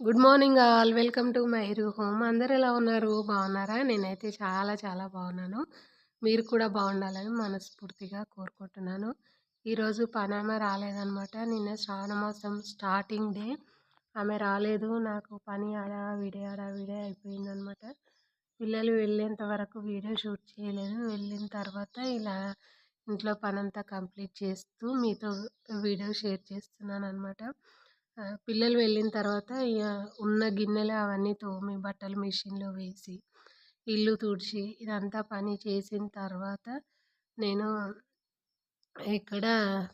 Good morning all. Welcome to my hero home. అందరు ఎలా ఉన్నారు? బాగున్నారా? నేనైతే చాలా చాలా బాగున్నాను. మీరు కూడా బాగుండాలని మనస్ఫూర్తిగా కోరుకుంటున్నాను. ఈరోజు పనామె రాలేదనమాట నిన్న శ్రావణ మాసం స్టార్టింగ్ డే. ఆమె రాలేదు. నాకు పని ఆడా వీడియో ఆడా వీడియో అయిపోయిందనమాట పిల్లలు వెళ్ళేంత వరకు వీడియో షూట్ చేయలేదు. వెళ్ళిన తర్వాత ఇలా ఇంట్లో పనంతా కంప్లీట్ చేస్తూ మీతో వీడియో షేర్ చేస్తున్నాను అనమాట పిల్లలు వెళ్ళిన తర్వాత ఇక ఉన్న గిన్నెలు అవన్నీ తోమి బట్టలు మిషన్లో వేసి ఇల్లు తుడిచి ఇదంతా పని చేసిన తర్వాత నేను ఇక్కడ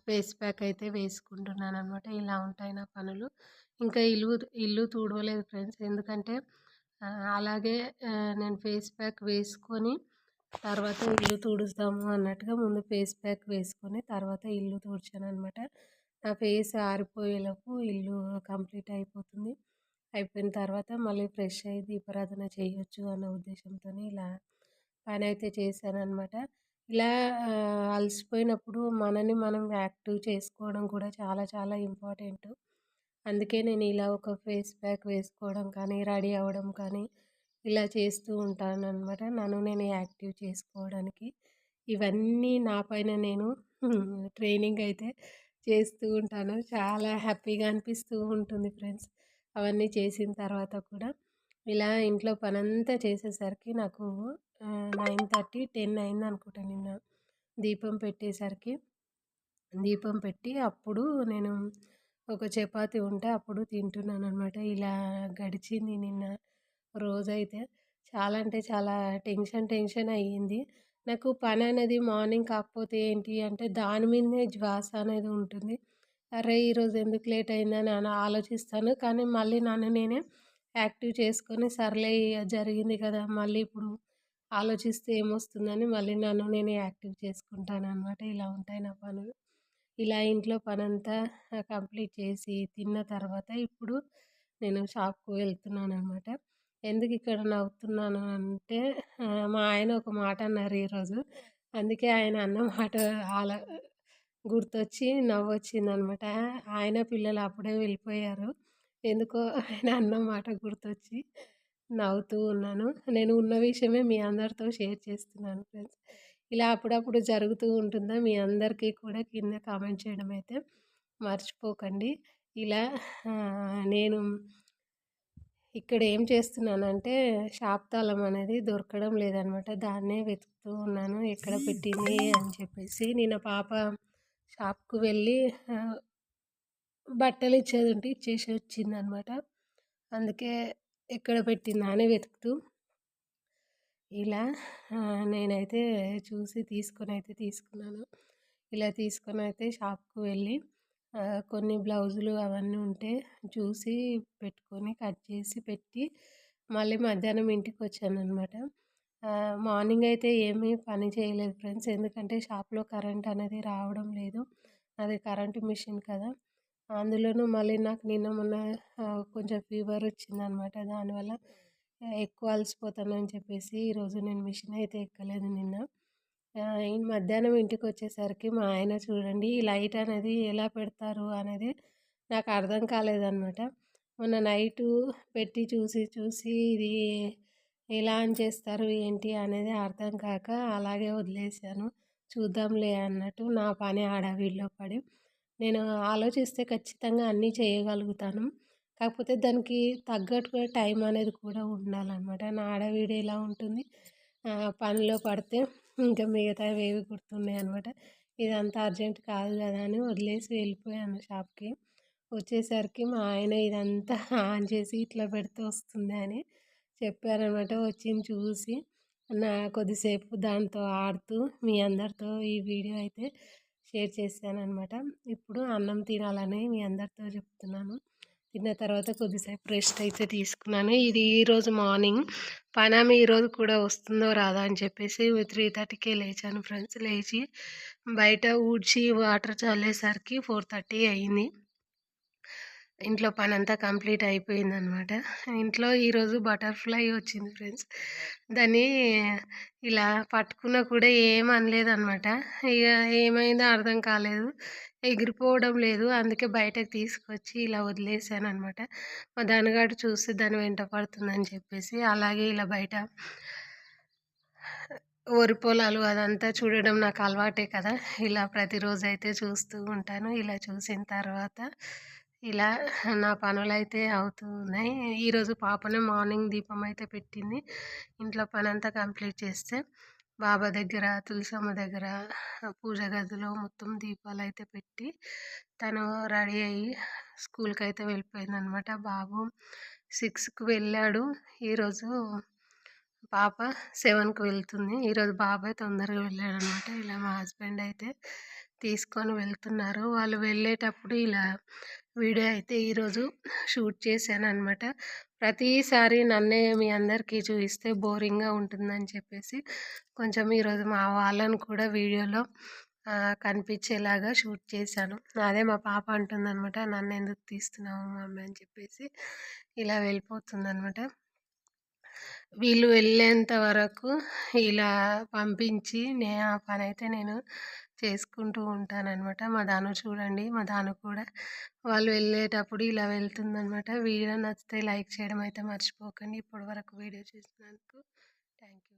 ఫేస్ ప్యాక్ అయితే వేసుకుంటున్నాను అనమాట ఇలా ఉంటాయి నా పనులు. ఇంకా ఇల్లు ఇల్లు తుడవలేదు ఫ్రెండ్స్. ఎందుకంటే అలాగే నేను ఫేస్ ప్యాక్ వేసుకొని తర్వాత ఇల్లు తుడుస్తాము అన్నట్టుగా ముందు ఫేస్ ప్యాక్ వేసుకొని తర్వాత ఇల్లు తుడిచాను అనమాట నా ఫేస్ ఆరిపోయేలోపు ఇల్లు కంప్లీట్ అయిపోతుంది. అయిపోయిన తర్వాత మళ్ళీ ఫ్రెష్ అయ్యి దీపారాధన చేయొచ్చు అన్న ఉద్దేశంతో ఇలా పని అయితే చేశాను అనమాట ఇలా అలసిపోయినప్పుడు మనని మనం యాక్టివ్ చేసుకోవడం కూడా చాలా చాలా ఇంపార్టెంట్. అందుకే నేను ఇలా ఒక ఫేస్ ప్యాక్ వేసుకోవడం కానీ రెడీ అవ్వడం కానీ ఇలా చేస్తూ ఉంటాను అనమాట నన్ను నేను యాక్టివ్ చేసుకోవడానికి. ఇవన్నీ నా పైన నేను ట్రైనింగ్ అయితే చేస్తూ ఉంటాను. చాలా హ్యాపీగా అనిపిస్తూ ఉంటుంది ఫ్రెండ్స్. అవన్నీ చేసిన తర్వాత కూడా ఇలా ఇంట్లో పనంతా చేసేసరికి నాకు నైన్ థర్టీ టెన్ అయింది అనుకుంటా నిన్న. దీపం పెట్టేసరికి. దీపం పెట్టి అప్పుడు నేను ఒక చపాతి ఉంటే అప్పుడు తింటున్నాను అనమాట ఇలా గడిచింది నిన్న రోజైతే. చాలా అంటే చాలా టెన్షన్ టెన్షన్ అయ్యింది. నాకు పని అనేది మార్నింగ్ కాకపోతే ఏంటి అంటే దాని మీదనే ధ్యాస అనేది ఉంటుంది. అరే ఈరోజు ఎందుకు లేట్ అయిందని అని ఆలోచిస్తాను. కానీ మళ్ళీ నన్ను నేనే యాక్టివ్ చేసుకొని సర్లే జరిగింది కదా మళ్ళీ ఇప్పుడు ఆలోచిస్తే ఏమొస్తుందని మళ్ళీ నన్ను నేనే యాక్టివ్ చేసుకుంటాను అనమాట ఇలా ఉంటాయి నా పనులు. ఇలా ఇంట్లో పనంతా కంప్లీట్ చేసి తిన్న తర్వాత ఇప్పుడు నేను షాప్కు వెళ్తున్నాను అనమాట ఎందుకు ఇక్కడ నవ్వుతున్నాను అంటే మా ఆయన ఒక మాట అన్నారు ఈరోజు. అందుకే ఆయన అన్న మాట అలా గుర్తొచ్చి నవ్వొచ్చింది అనమాట ఆయన పిల్లలు అప్పుడే వెళ్ళిపోయారు. ఎందుకో ఆయన అన్న మాట గుర్తొచ్చి నవ్వుతూ ఉన్నాను. నేను ఉన్న విషయమే మీ అందరితో షేర్ చేస్తున్నాను ఫ్రెండ్స్. ఇలా అప్పుడప్పుడు జరుగుతూ ఉంటుందా? మీ అందరికీ కూడా కింద కామెంట్ చేయడం అయితే మర్చిపోకండి. ఇలా నేను ఇక్కడ ఏం చేస్తున్నానంటే షాప్ తాళం అనేది దొరకడం లేదనమాట. దాన్నే వెతుకుతూ ఉన్నాను. ఎక్కడ పెట్టింది అని చెప్పేసి. నేను పాప షాప్కు వెళ్ళి బట్టలు ఇచ్చేది ఉంటే ఇచ్చేసి వచ్చింది అనమాట అందుకే ఎక్కడ పెట్టిందా అని వెతుకుతూ. ఇలా నేనైతే చూసి తీసుకొని అయితే తీసుకున్నాను. ఇలా తీసుకొని అయితే షాప్కు వెళ్ళి కొన్ని బ్లౌజులు అవన్నీ ఉంటే చూసి పెట్టుకొని కట్ చేసి పెట్టి మళ్ళీ మధ్యాహ్నం ఇంటికి వచ్చాను అనమాట మార్నింగ్ అయితే ఏమీ పని చేయలేదు ఫ్రెండ్స్. ఎందుకంటే షాప్లో కరెంట్ అనేది రావడం లేదు. అది కరెంటు మిషన్ కదా. అందులోనూ మళ్ళీ నాకు నిన్న మొన్న కొంచెం ఫీవర్ వచ్చిందనమాట దానివల్ల ఎక్కువ అలసిపోతానని చెప్పేసి ఈరోజు నేను మిషన్ అయితే ఎక్కలేదు నిన్న. మధ్యాహ్నం ఇంటికి వచ్చేసరికి మా ఆయన చూడండి ఈ లైట్ అనేది ఎలా పెడతారు అనేది నాకు అర్థం కాలేదన్నమాట. మొన్న నైటు పెట్టి చూసి చూసి ఇది ఎలా అని చేస్తారు ఏంటి అనేది అర్థం కాక అలాగే వదిలేసాను చూద్దాంలే అన్నట్టు నా పని హడావిడిలో పడి నేను ఆలోచిస్తే ఖచ్చితంగా అన్నీ చేయగలుగుతాను. కాకపోతే దానికి తగ్గట్టుగా టైం అనేది కూడా ఉండాలన్నమాట. నా ఆడవిడ ఎలా ఉంటుంది? పనిలో పడితే ఇంకా మిగతావి ఏవి గుర్తున్నాయి అనమాట. ఇదంతా అర్జెంట్ కాదు కదా అని వదిలేసి వెళ్ళిపోయాను షాప్కి. వచ్చేసరికి మా ఆయన ఇదంతా ఆన్ చేసి ఇట్లా పెడితే వస్తుంది అని చెప్పారనమాట. వచ్చింది చూసి నా కొద్దిసేపు దాంతో ఆడుతూ మీ అందరితో ఈ వీడియో అయితే షేర్ చేశాను అనమాట ఇప్పుడు అన్నం తినాలని మీ అందరితో చెప్తున్నాను. తిన్న తర్వాత కొద్దిసేపు రెస్ట్ అయితే తీసుకున్నాను. ఇది ఈరోజు మార్నింగ్. పనామి ఈరోజు కూడా వస్తుందో రాదా అని చెప్పేసి త్రీ థర్టీకే లేచాను ఫ్రెండ్స్. లేచి బయట ఊడ్చి వాటర్ చల్లేసరికి ఫోర్ థర్టీ అయింది. ఇంట్లో పని అంతా కంప్లీట్ అయిపోయింది అనమాట ఇంట్లో ఈరోజు బటర్ఫ్లై వచ్చింది ఫ్రెండ్స్. దాన్ని ఇలా పట్టుకున్నా కూడా ఏం అనలేదు అనమాట ఇక ఏమైందో అర్థం కాలేదు. ఎగిరిపోవడం లేదు. అందుకే బయటకు తీసుకొచ్చి ఇలా వదిలేసాను అనమాట మా దానిగాడు చూస్తే దాని వెంట పడుతుందని చెప్పేసి అలాగే ఇలా బయట వరి పొలాలు అదంతా చూడడం నాకు అలవాటే కదా. ఇలా ప్రతిరోజు అయితే చూస్తూ ఉంటాను. ఇలా చూసిన తర్వాత ఇలా నా పనులైతే అవుతూ ఉన్నాయి. ఈరోజు పాపనే మార్నింగ్ దీపం అయితే పెట్టింది. ఇంట్లో పని అంతా కంప్లీట్ చేస్తే బాబా దగ్గర తులసమ్మ దగ్గర పూజ గదిలో మొత్తం దీపాలు అయితే పెట్టి తను రెడీ అయ్యి స్కూల్కి అయితే వెళ్ళిపోయింది అనమాట బాబు సిక్స్కి వెళ్ళాడు. ఈరోజు పాప సెవెన్కి వెళ్తుంది. ఈరోజు బాబాయ్ తొందరగా వెళ్ళాడు అనమాట ఇలా మా హస్బెండ్ అయితే తీసుకొని వెళ్తున్నారు. వాళ్ళు వెళ్ళేటప్పుడు ఇలా వీడియో అయితే ఈరోజు షూట్ చేశాను అనమాట ప్రతిసారి నన్నే మీ అందరికీ చూపిస్తే బోరింగ్గా ఉంటుందని చెప్పేసి కొంచెం ఈరోజు మా వాళ్ళని కూడా వీడియోలో కనిపించేలాగా షూట్ చేశాను. అదే మా పాప అంటుందన్నమాట నన్ను ఎందుకు తీస్తున్నావు మమ్మీ అని చెప్పేసి ఇలా వెళ్ళిపోతుందనమాట వీళ్ళు వెళ్ళేంత వరకు ఇలా పంపించి నే ఆ పని అయితే నేను చేసుకుంటూ ఉంటానన్నమాట మా దాను చూడండి మా దాను కూడా వాళ్ళు వెళ్ళేటప్పుడు ఇలా వెళ్తుందనమాట. వీడియో నచ్చితే లైక్ చేయడం అయితే మర్చిపోకండి. ఇప్పటి వరకు వీడియో చూసినందుకు థ్యాంక్ యూ